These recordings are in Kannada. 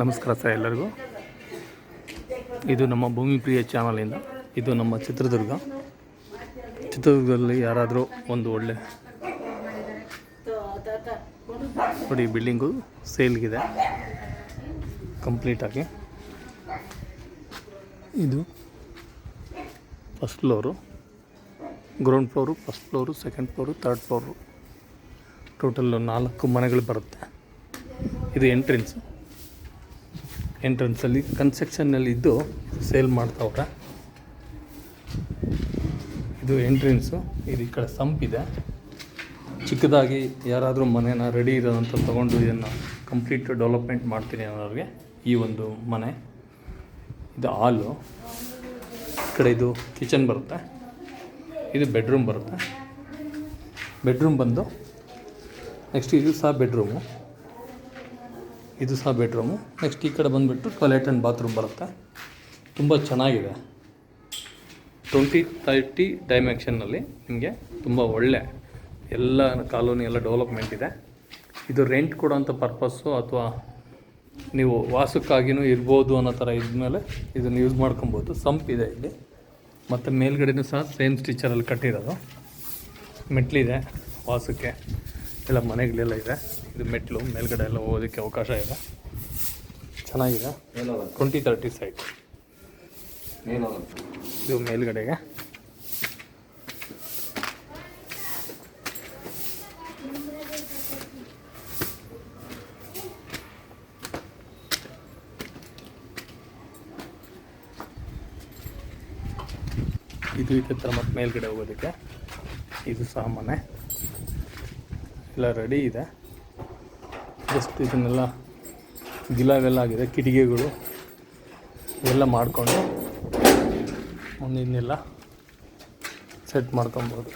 ನಮಸ್ಕಾರ ಸರ್ ಎಲ್ಲರಿಗೂ. ಇದು ನಮ್ಮ ಭೂಮಿ ಪ್ರಿಯ ಚಾನಲಿಂದ ಇದು ನಮ್ಮ ಚಿತ್ರದುರ್ಗ. ಚಿತ್ರದುರ್ಗದಲ್ಲಿ ಯಾರಾದರೂ ಒಂದು ಒಳ್ಳೆ ನೋಡಿ ಬಿಲ್ಡಿಂಗು ಸೇಲ್ಗಿದೆ ಕಂಪ್ಲೀಟಾಗಿ ಇದು first floor ground floor first floor second floor third floor total ನಾಲ್ಕು ಮನೆಗಳು ಬರುತ್ತೆ. ಇದು ಎಂಟ್ರೆನ್ಸ್ ಎಂಟ್ರೆನ್ಸಲ್ಲಿ ಕನ್ಸ್ಟ್ರಕ್ಷನ್ನಲ್ಲಿ ಇದ್ದು ಸೇಲ್ ಮಾಡ್ತಾವ್ರೆ. ಇದು ಎಂಟ್ರೆನ್ಸು ಇದು ಈ ಕಡೆ ಸಂಪಿದೆ ಚಿಕ್ಕದಾಗಿ ಯಾರಾದರೂ ಮನೇನ ರೆಡಿ ಇರೋದಂತ ತೊಗೊಂಡು ಇದನ್ನು ಕಂಪ್ಲೀಟ್ ಡೆವಲಪ್ಮೆಂಟ್ ಮಾಡ್ತೀನಿ ಅನ್ನೋರಿಗೆ ಈ ಒಂದು ಮನೆ. ಇದು ಹಾಲು. ಈ ಕಡೆ ಇದು ಕಿಚನ್ ಬರುತ್ತೆ. ಇದು ಬೆಡ್ರೂಮ್ ಬರುತ್ತೆ. ಬೆಡ್ರೂಮ್ ಬಂದು ನೆಕ್ಸ್ಟ್ ಇದು ಸಹ ಬೆಡ್ರೂಮು ಇದು ಸಹ ಬೆಡ್ರೂಮು ನೆಕ್ಸ್ಟ್ ಈ ಕಡೆ ಬಂದುಬಿಟ್ಟು ಟಾಯ್ಲೆಟ್ ಆ್ಯಂಡ್ ಬಾತ್ರೂಮ್ ಬರುತ್ತೆ. ತುಂಬ ಚೆನ್ನಾಗಿದೆ. ಟ್ವೆಂಟಿ ತರ್ಟಿ ಡೈಮೆನ್ಷನ್ನಲ್ಲಿ ನಿಮಗೆ ತುಂಬ ಒಳ್ಳೆ ಎಲ್ಲ ಕಾಲೋನಿ ಎಲ್ಲ ಡೆವಲಪ್ಮೆಂಟ್ ಇದೆ. ಇದು ರೆಂಟ್ ಕೊಡೋಂಥ ಪರ್ಪಸ್ಸು ಅಥವಾ ನೀವು ವಾಸಕ್ಕಾಗಿಯೂ ಇರ್ಬೋದು ಅನ್ನೋ ಥರ ಇದ್ಮೇಲೆ ಇದನ್ನು ಯೂಸ್ ಮಾಡ್ಕೊಬೋದು. ಸಂಪ್ ಇದೆ ಇಲ್ಲಿ. ಮತ್ತು ಮೇಲ್ಗಡೆನೂ ಸಹ ಸೇಮ್ ಸ್ಟಿಚರಲ್ಲಿ ಕಟ್ಟಿರೋದು. ಮೆಟ್ಲಿದೆ ವಾಸಕ್ಕೆ. ಎಲ್ಲ ಮನೆಗಳೆಲ್ಲ ಇದೆ. ಇದು ಮೆಟ್ಲು ಮೇಲ್ಗಡೆ ಎಲ್ಲ ಹೋಗೋದಕ್ಕೆ ಅವಕಾಶ ಇದೆ. ಚೆನ್ನಾಗಿದೆ. ಟ್ವೆಂಟಿ ತರ್ಟಿ ಸೈಟ್ ಇದು ಮೇಲ್ಗಡೆಗೆ. ಇದು ಇದೆ ಥರ ಮತ್ತೆ ಮೇಲ್ಗಡೆ ಹೋಗೋದಕ್ಕೆ. ಇದು ಸಹ ಮನೆ. ಎಲ್ಲ ರೆಡಿ ಇದೆ. ಜಸ್ಟ್ ಇದನ್ನೆಲ್ಲ ಗಿಲಾವೆಲ್ಲ ಆಗಿದೆ, ಕಿಟಕಿಗಳು ಎಲ್ಲ ಮಾಡಿಕೊಂಡು ಮುಂದಿನೆಲ್ಲ ಸೆಟ್ ಮಾಡ್ಕೊಬೋದು.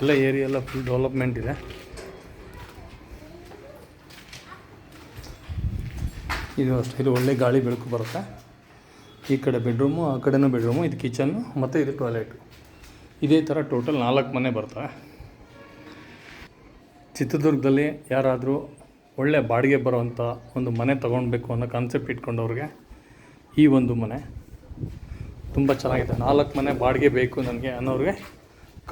ಎಲ್ಲ ಏರಿಯಾ ಎಲ್ಲ ಫುಲ್ ಡೆವಲಪ್ಮೆಂಟ್ ಇದೆ. ಇದು ಅಷ್ಟೇ, ಇದು ಒಳ್ಳೆ ಗಾಳಿ ಬೆಳಕು ಬರುತ್ತೆ. ಈ ಕಡೆ ಬೆಡ್ರೂಮು, ಆ ಕಡೆನೂ ಬೆಡ್ರೂಮು, ಇದು ಕಿಚನ್ನು ಮತ್ತು ಇದು ಟಾಯ್ಲೆಟು. ಇದೇ ಥರ ಟೋಟಲ್ ನಾಲ್ಕು ಮನೆ ಬರ್ತವೆ ಚಿತ್ರದುರ್ಗದಲ್ಲಿ ಯಾರಾದರೂ ಒಳ್ಳೆ ಬಾಡಿಗೆ ಬರೋವಂಥ ಒಂದು ಮನೆ ತೊಗೊಳ್ಬೇಕು ಅನ್ನೋ ಕಾನ್ಸೆಪ್ಟ್ ಇಟ್ಕೊಂಡವ್ರಿಗೆ ಈ ಒಂದು ಮನೆ ತುಂಬ ಚೆನ್ನಾಗಿದೆ. ನಾಲ್ಕು ಮನೆ ಬಾಡಿಗೆ ಬೇಕು ನನಗೆ ಅನ್ನೋರಿಗೆ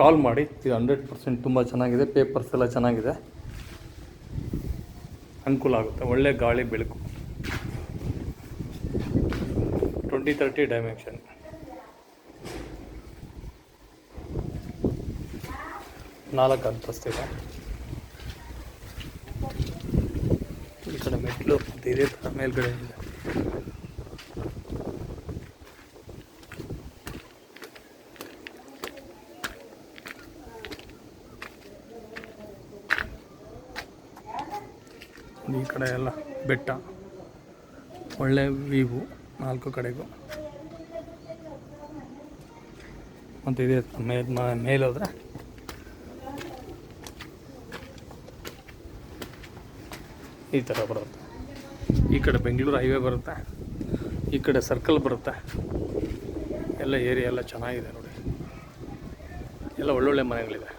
ಕಾಲ್ ಮಾಡಿ, ಇದು ಹಂಡ್ರೆಡ್ ಪರ್ಸೆಂಟ್ ತುಂಬ ಚೆನ್ನಾಗಿದೆ ಪೇಪರ್ಸ್ ಎಲ್ಲ ಚೆನ್ನಾಗಿದೆ. ಅನುಕೂಲ ಆಗುತ್ತೆ, ಒಳ್ಳೆ ಗಾಳಿ, ಬೆಳಕು. ಟ್ವೆಂಟಿ ತರ್ಟಿ ಡೈಮೆನ್ಷನ್ ನಾಲ್ಕು ಅಂತಸ್ತಿದೆ ಈ ಕಡೆ ಮೆಟ್ಲು ಮತ್ತು ಥರ ಮೇಲ್ಗಡೆ ಇದೆ. ಈ ಕಡೆ ಎಲ್ಲ ಬೆಟ್ಟ, ಒಳ್ಳೆ ವೀವು ನಾಲ್ಕು ಕಡೆಗೂ. ಮತ್ತು ಇದೇ ಮೇಲ್ ಮೇಲೆ ಹೋದ್ರೆ. ಈ ಥರ ಬರುತ್ತೆ. ಈ ಕಡೆ ಬೆಂಗಳೂರು ಹೈವೇ ಬರುತ್ತೆ. ಈ ಕಡೆ ಸರ್ಕಲ್ ಬರುತ್ತೆ. ಎಲ್ಲ ಏರಿಯಾ ಎಲ್ಲ ಚೆನ್ನಾಗಿದೆ ನೋಡಿ. ಎಲ್ಲ ಒಳ್ಳೊಳ್ಳೆ ಮನೆಗಳಿದೆ.